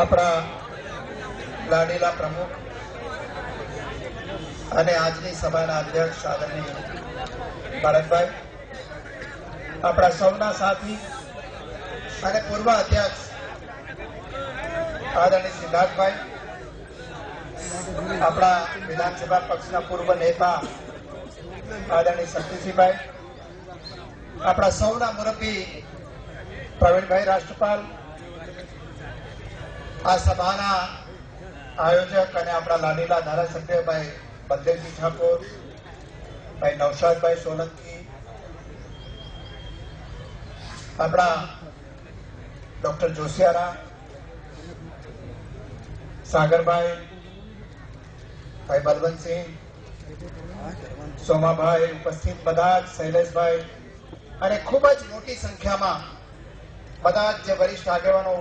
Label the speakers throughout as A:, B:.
A: આપણા લાડેલા પ્રમુખ અને આજની સભાના અધ્યક્ષ આદરણીય ભારતભાઈ, આપણા સૌના સાથી અને પૂર્વ અધ્યક્ષ આદરણીય સિદ્ધાર્થભાઈ, આપણા વિધાનસભા પક્ષના પૂર્વ નેતા આદરણીય શક્તિસિંહભાઈ, આપણા સૌના મુરબ્બી પ્રવીણભાઈ રાષ્ટ્રપાલ આ સભાના આયોજક અને આપણા લાડીલા ધારાસભ્ય ભાઈ બલદેવજી ઠાકોર, ભાઈ નવશાદભાઈ સોલંકી, આપણા ડોક્ટર જોશિયારા સાગરભાઈ, ભાઈ બલવંતસિંહ, સોમાભાઈ ઉપસ્થિત બધા જ, શૈલેષભાઈ, અને ખૂબ જ મોટી સંખ્યામાં બધા જ જે વરિષ્ઠ આગેવાનો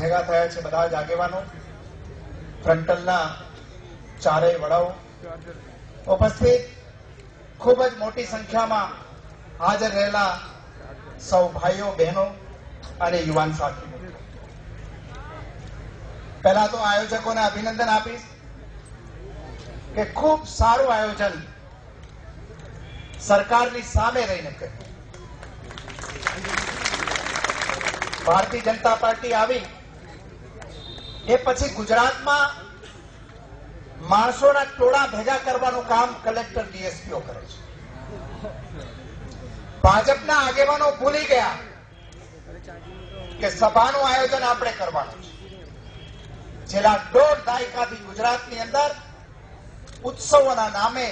A: ભેગા થયા છે બધા જ આગેવાનો ફ્રન્ટલના ચારેય વડાઓ. ઉપસ્થિત ખૂબ જ મોટી સંખ્યામાં હાજર રહેલા સૌ ભાઈઓ, બહેનો અને યુવાન સાથીઓ. પહેલા તો આયોજકોને અભિનંદન આપીશ કે ખૂબ સારું આયોજન સરકારની સામે રહીને કર્યું. ભારતીય જનતા પાર્ટી આવી એ પછી ગુજરાતમાં માણસોના ટોળા ભેગા કરવાનું કામ કલેક્ટર ડીએસપીઓ કરે છે. ભાજપના આગેવાનો ભૂલી ગયા કે સભાનું આયોજન આપણે કરવાનું છે. છેલ્લા દોઢ દાયકાથી ગુજરાતની અંદર ઉત્સવોના નામે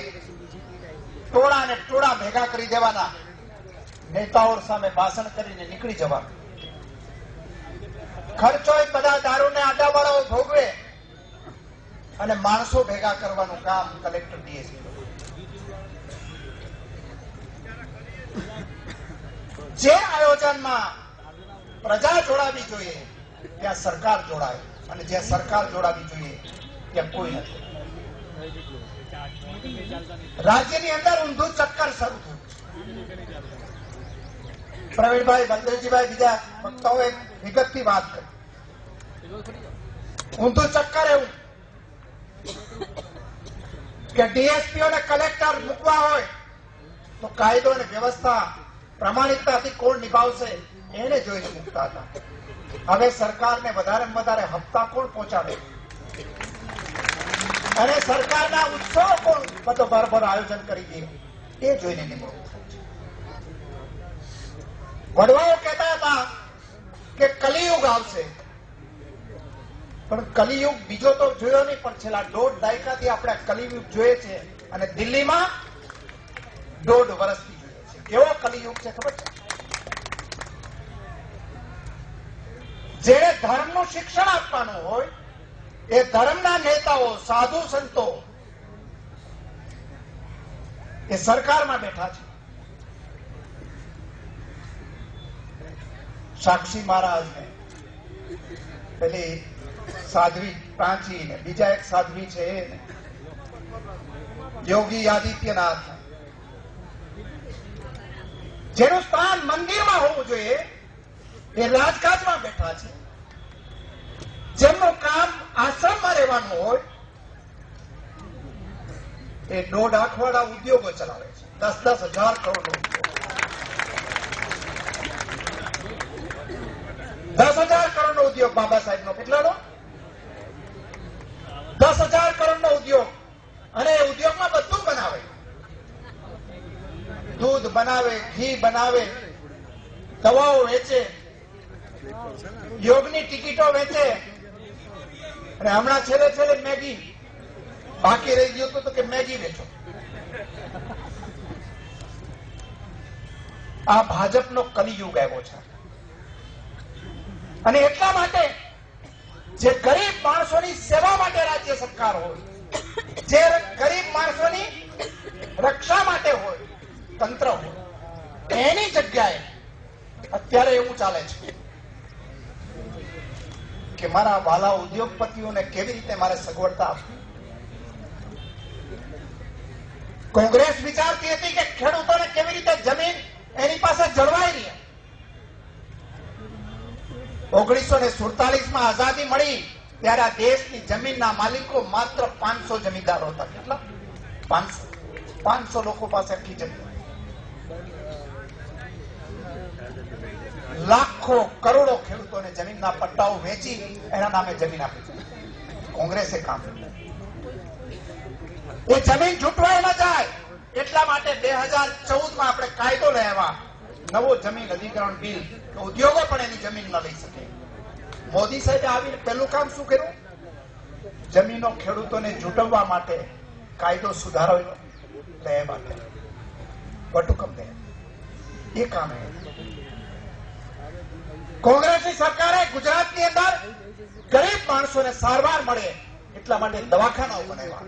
A: ટોળા અને ટોળા ભેગા કરી દેવાના નેતાઓ સામે ભાષણ કરીને નીકળી જવાનું. ખર્ચો બધા દારૂને આડાવાળાઓ ભોગવે. અને માણસો ભેગા કરવાનું કામ કલેક્ટર ડીએસપી જે આયોજનમાં પ્રજા જોડાવી જોઈએ, ત્યાં સરકાર જોડાય. અને જ્યાં સરકાર જોડાવી જોઈએ, ત્યાં કોઈ નથી. રાજ્યની અંદર ઊંધું ચક્કર શરૂ થયું. પ્રવીણભાઈ બંદરજીભાઈ બીજા વક્તાઓએ વિગતથી વાત કરી. ઊંધું ચક્કર એવું કે ડીએસપી અને કલેક્ટર મૂકવા હોય, તો કાયદો અને વ્યવસ્થા પ્રમાણિકતાથી કોણ નિભાવશે, એને જોઈને મૂકતા હતા. હવે સરકારને વધારે વધારે હપ્તા કોણ પહોંચાડે? અને સરકારના ઉત્સવ કોણ? બધો બરાબર આયોજન કરી દે. એ જોઈને નિમણૂક વડવાઓ કહેતા હતા કે કલિયુગ આવશે. પણ કલિયુગ બીજો તો જોયો નહીં, પણ છેલ્લા દોઢ દાયકાથી આપણે કલિયુગ જોઈએ છે અને દિલ્હીમાં દોઢ વર્ષથી જોઈએ છે. કેવો કલિયુગ છે ખબર છે? જેને ધર્મનું શિક્ષણ આપવાનું હોય, એ ધર્મના નેતાઓ, સાધુ સંતો એ સરકારમાં બેઠા છે. સાક્ષી મહારાજને. પેલી સાધ્વી પ્રાચી ને બીજા એક સાધ્વી છે યોગી આદિત્યનાથ. જેનું સ્થાન મંદિરમાં હોવું જોઈએ, એ રાજકાજમાં બેઠા છે. જેમનું કામ આશ્રમમાં રહેવાનું હોય, એ દોઢ અઠવાડા ઉદ્યોગો ચલાવે છે. દસ દસ હજાર કરોડ ઉદ્યોગ દસ હજાર કરોડ નો ઉદ્યોગ બાબા સાહેબ નો કેટલાનો? દસ હજાર કરોડ નો ઉદ્યોગ. અને એ ઉદ્યોગમાં બધું બનાવે. દૂધ બનાવે, ઘી બનાવે, દવાઓ વેચે, યોગની ટિકિટો વેચે. અને હમણાં છેલ્લે છેલ્લે મેગી. બાકી રહી ગયું હતું તો કે મેગી વેચો. આ ભાજપનો કલિયુગ આવ્યો છે. અને એટલા માટે જે ગરીબ માણસોની સેવા માટે રાજ્ય સરકાર હોય, જે ગરીબ માણસોની રક્ષા માટે હોય, તંત્ર હોય, એની જગ્યાએ અત્યારે એવું ચાલે છે કે મારા વાલા ઉદ્યોગપતિઓને કેવી રીતે મારે સગવડતા આપવી? કોંગ્રેસ વિચારતી હતી કે ખેડૂતોને કેવી રીતે જમીન એની પાસે જળવાઈ રહે. ઓગણીસો ને સુડતાલીસમાં આઝાદી મળી, ત્યારે આ દેશની જમીનના માલિકો માત્ર પાંચસો જમીનદારો હતા. કેટલા? પાંચસો. પાંચસો લોકો પાસે આખી જમીન. લાખો, કરોડો ખેડૂતોને જમીનના પટ્ટાઓ વેચી એના નામે જમીન આપી. કોંગ્રેસે કામ એ જમીન છૂટવા ન જાય. એટલા માટે બે હજાર ચૌદમાં આપણે કાયદો લેવા નવો જમીન અધિકરણ બિલ ઉદ્યોગો પણ એની જમીન ન લઈ શકે. મોદી સાહેબે આવીને પહેલું કામ શું કર્યું? જમીનો ખેડૂતોને જૂટવવા માટે કાયદો સુધારો માટે વટુકમ દે એ કામ કોંગ્રેસની સરકારે ગુજરાતની અંદર ગરીબ માણસોને સારવાર મળે એટલા માટે દવાખાનાઓ બનાવ્યા.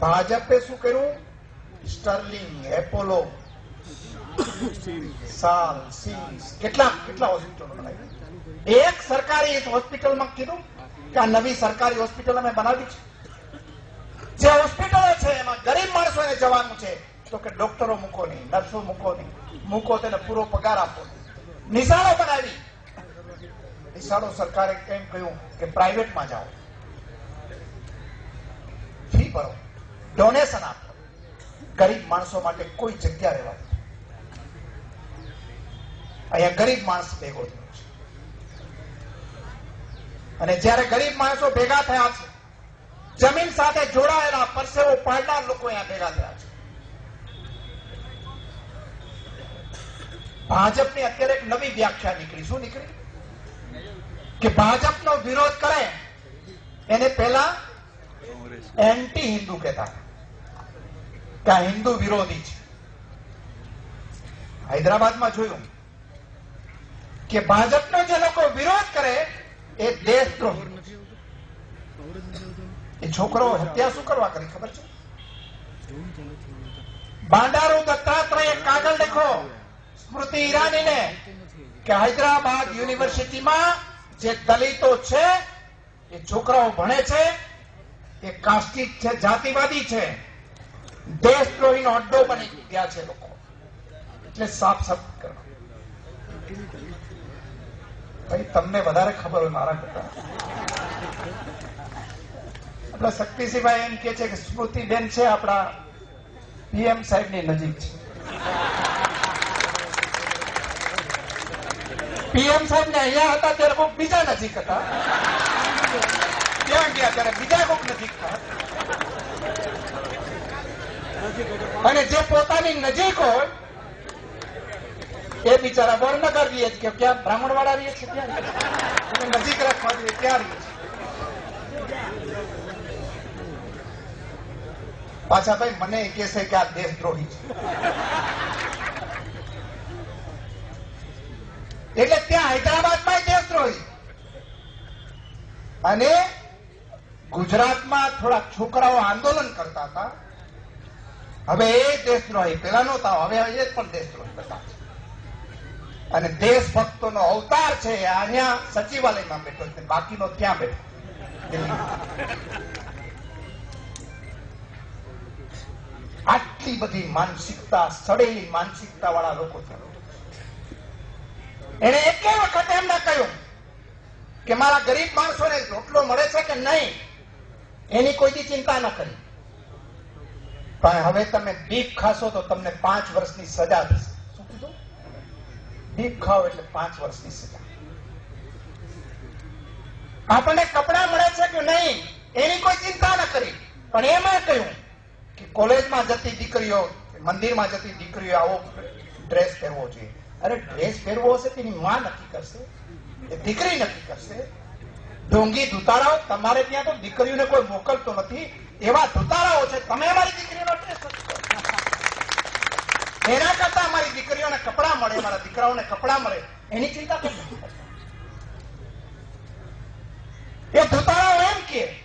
A: ભાજપે શું કર્યું? સ્ટર્લિંગ, એપોલો સાલ, સીસ, કેટલા કેટલા હોસ્પિટલો એક સરકારી હોસ્પિટલમાં કીધું કે આ નવી સરકારી હોસ્પિટલ અમે બનાવી છે. જે હોસ્પિટલો છે, એમાં ગરીબ માણસોને જવાનું છે. તો કે ડોક્ટરો મૂકો નહીં નર્સો મૂકો નહીં. મૂકો તેને પૂરો પગાર આપો. નિશાળો બનાવી. નિશાળો સરકારે કેમ કહ્યું કે પ્રાઇવેટમાં જાઓ. ફી ભરો. ડોનેશન આપો. ગરીબ માણસો માટે કોઈ જગ્યા રહેવા. અહીંયા ગરીબ માણસ ભેગો થયો છે. અને જ્યારે ગરીબ માણસો ભેગા થયા છે, જમીન સાથે જોડાયેલા પરસેવો પાડનાર લોકો અહીંયા ભેગા થયા છે. ભાજપની અત્યારે એક નવી વ્યાખ્યા નીકળી. શું નીકળી? કે ભાજપનો વિરોધ કરે, એને પહેલા એન્ટી હિન્દુ કહેતા કે હિન્દુ વિરોધી છે. હૈદરાબાદમાં જોયું. કે ભાજપનો જે લોકો વિરોધ કરે, એ દેશદ્રોહી. એ છોકરો હત્યા શું કરવા કરી, ખબર છે? બાંડારુ દત્તાત્રેય કાગળ લખો. સ્મૃતિ ઈરાનીને કે હૈદરાબાદ યુનિવર્સિટીમાં જે દલિતો છે, એ છોકરાઓ ભણે છે, એ કાસ્ટિક છે, જાતિવાદી છે. દેશદ્રોહીનો અડ્ડો બની ગયા છે લોકો. એટલે સાફ સાફ કરો. ભાઈ, તમને વધારે ખબર હોય મારા કરતા. એટલે શક્તિસિંહભાઈ એમ કે છે કે સ્મૃતિબેન છે આપણા પીએમ સાહેબની નજીક છે. પીએમ સાહેબ ને અહીંયા હતા ત્યારે કોઈક બીજા નજીક હતા. ત્યાં ગયા ત્યારે બીજા કોઈક નજીક હતા. અને જે પોતાની નજીક હોય એ બિચારા વડનગર રહીએ છે કે ક્યાં બ્રાહ્મણ વાળા રહીએ છે ક્યાં એને નજીક રાખવા જોઈએ ત્યાં રહીએ છીએ? પાછા ભાઈ, મને એ કહેશે કે આ દેશદ્રોહી છે. એટલે ત્યાં હૈદરાબાદમાં દેશદ્રોહી અને ગુજરાતમાં થોડા છોકરાઓ આંદોલન કરતા હતા. હવે એ દેશદ્રોહી પેલા નહોતા, હવે એ પણ દેશદ્રોહી છે અને દેશભક્તોનો અવતાર છે અહીંયા સચિવાલયમાં બેઠો છે. બાકીનો ત્યાં બેઠો. આટલી બધી માનસિકતા, સડેલી માનસિકતા વાળા લોકો છે. એને એક વખત એમ કહ્યું કે મારા ગરીબ માણસોને રોટલો મળે છે કે નહીં, એની કોઈથી ચિંતા ન કરી. પણ હવે તમે બીફ ખાશો તો તમને પાંચ વર્ષની સજા થશે. બીફ એટલે પાંચ વર્ષની સજા. આપણને કપડા મળે છે કે નહીં, એની કોઈ ચિંતા ન કરી. પણ એમાં કહ્યું કે કોલેજમાં જતી દીકરીઓ મંદિરમાં જતી દીકરીઓ આવો ડ્રેસ પહેરવો જોઈએ. અરે ડ્રેસ પહેરવો હશે તેની માં નક્કી કરશે, એ દીકરી નક્કી કરશે. ઢોંગી ધુતારાઓ તમારે ત્યાં તો દીકરીઓને કોઈ મોકલતો નથી. એવા ધુતારાઓ છે, તમે અમારી દીકરીનો ડ્રેસ નક્કી કરતા. એના કરતા અમારી દીકરીઓને કપડા મળે, મારા દીકરાઓને કપડા મળે, એની ચિંતા? એ ધુતારાઓ એમ કે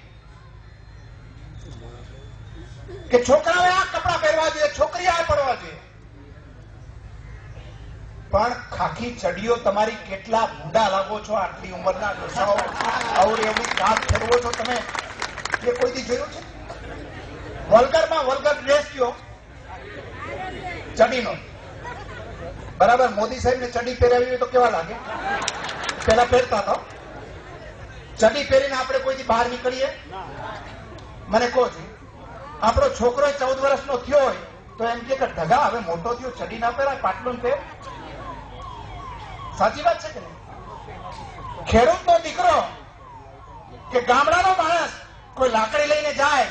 A: કે આ કપડા પહેરવા જોઈએ છોકરી આ પડવા જોઈએ. પણ ખાખી ચડીઓ તમારી કેટલા ભૂંડા લાગો છો, આટલી ઉંમરના ડોસાઓ. અવર એવું કામ ફેરવો છો તમે. એ કોઈથી જોયું છે? વલગરમાં વલગર ડ્રેસ કયો ચડીનો. બરાબર, મોદી સાહેબને ચડી પહેરાવી હોય તો કેવા લાગે? પેલા પહેરતા હતા ચડી પહેરીને આપણે કોઈથી બહાર નીકળીએ? મને કહો છો. આપણો છોકરો ચૌદ વર્ષનો થયો હોય તો એમ કે ઢગા, હવે મોટો થયો, ચડી ના પહેરાય, પાટલું પહેર. સાચી વાત છે કે ખેડૂતનો દીકરો કે ગામડાનો માણસ કોઈ લાકડી લઈને જાય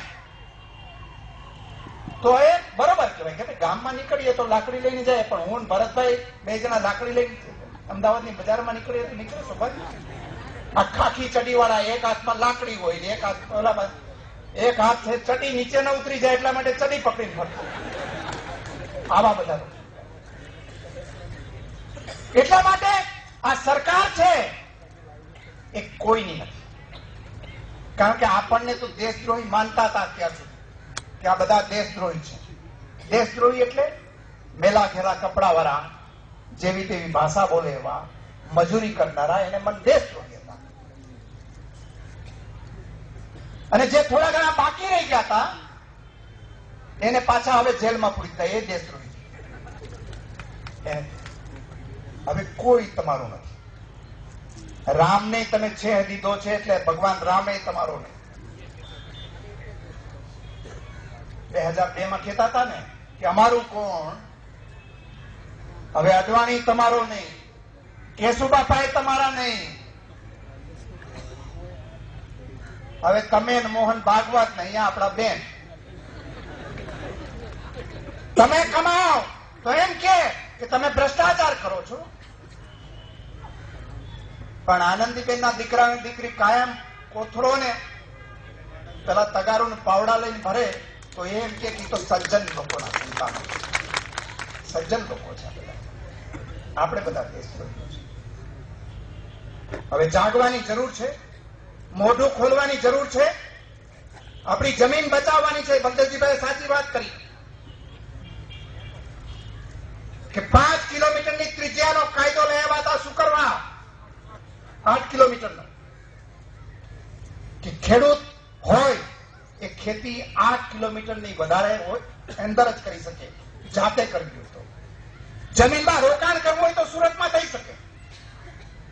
A: તો એ બરોબર કહેવાય. કે ગામમાં નીકળીએ તો લાકડી લઈને જાય, પણ હું ભરતભાઈ બે જણા લાકડી લઈને અમદાવાદની બજારમાં નીકળીએ તો નીકળીશું ભાઈ આખા આખી ચડી વાળા એક હાથમાં લાકડી હોય ને એક હાથ ઓલા એક હાથ ચડી નીચે ન ઉતરી જાય એટલા માટે ચડી પકડીને ફરતો. આવા બધા એટલા માટે આ સરકાર છે એ કોઈની નથી. કારણ કે આપણને તો દેશદ્રોહી માનતા હતા અત્યાર સુધી. કે આ બધા દેશદ્રોહી છે. દેશદ્રોહી એટલે મેલા ઘેરા કપડા વાળા જેવી તેવી ભાષા બોલે એવા, મજૂરી કરનારા, એને મન દેશદ્રોહી હતા. અને જે થોડા ઘણા બાકી રહી ગયા હતા, એને પાછા હવે જેલમાં પૂરી થાય એ દેશદ્રોહી હવે કોઈ તમારું નથી. રામને તમે છે દીધો છે એટલે ભગવાન રામે તમારો નહીં બે હજાર બે માં કહેતા હતા ને કે અમારું કોણ? હવે અડવાણી તમારો નહીં. કેશુબાપા તમારા નહીં. હવે તમે મોહન ભાગવત ને અહીંયા આપણા બેન. તમે કમાઓ. તો એમ કે તમે ભ્રષ્ટાચાર કરો છો. પણ આનંદીબેન ના દીકરા દીકરી કાયમ કોથળો ને પેલા તગારો ને પાવડા લઈને ભરે. તો એમ કે તો સજ્જન લોકોના સંતાનો. સજ્જન લોકો છે બધા. આપણે બધા છે હવે જાગવાની જરૂર છે, મોઢું ખોલવાની જરૂર છે, આપણી જમીન બચાવવાની છે બલદેવજીભાઈ સાચી વાત કરી કે પાંચ કિલોમીટરની ત્રિજ્યાનો કાયદો લેવા હતા શું કરવા આઠ કિલોમીટરનો કે ખેડૂત એ ખેતી આઠ કિલોમીટરની વધારે હોય, અંદર જ કરી શકે. જાતે કરવી હોય તો. જમીનમાં રોકાણ કરવું હોય તો સુરતમાં થઈ શકે.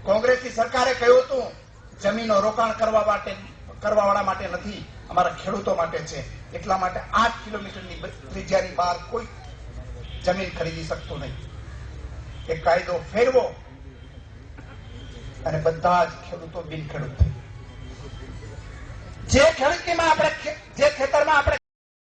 A: કોંગ્રેસની સરકારે કહ્યું હતું, જમીનો રોકાણ કરવા માટે કરવા વાળા માટે નથી, અમારા ખેડૂતો માટે છે. એટલા માટે આઠ કિલોમીટરની ત્રિજ્યાની બહાર કોઈ જમીન ખરીદી શકતું નહીં. એ કાયદો ફેરવો અને બધા જ ખેડૂતો બિન ખેડૂત થઈ જે ખેડૂતીમાં આપણે જે ખેતરમાં આપણે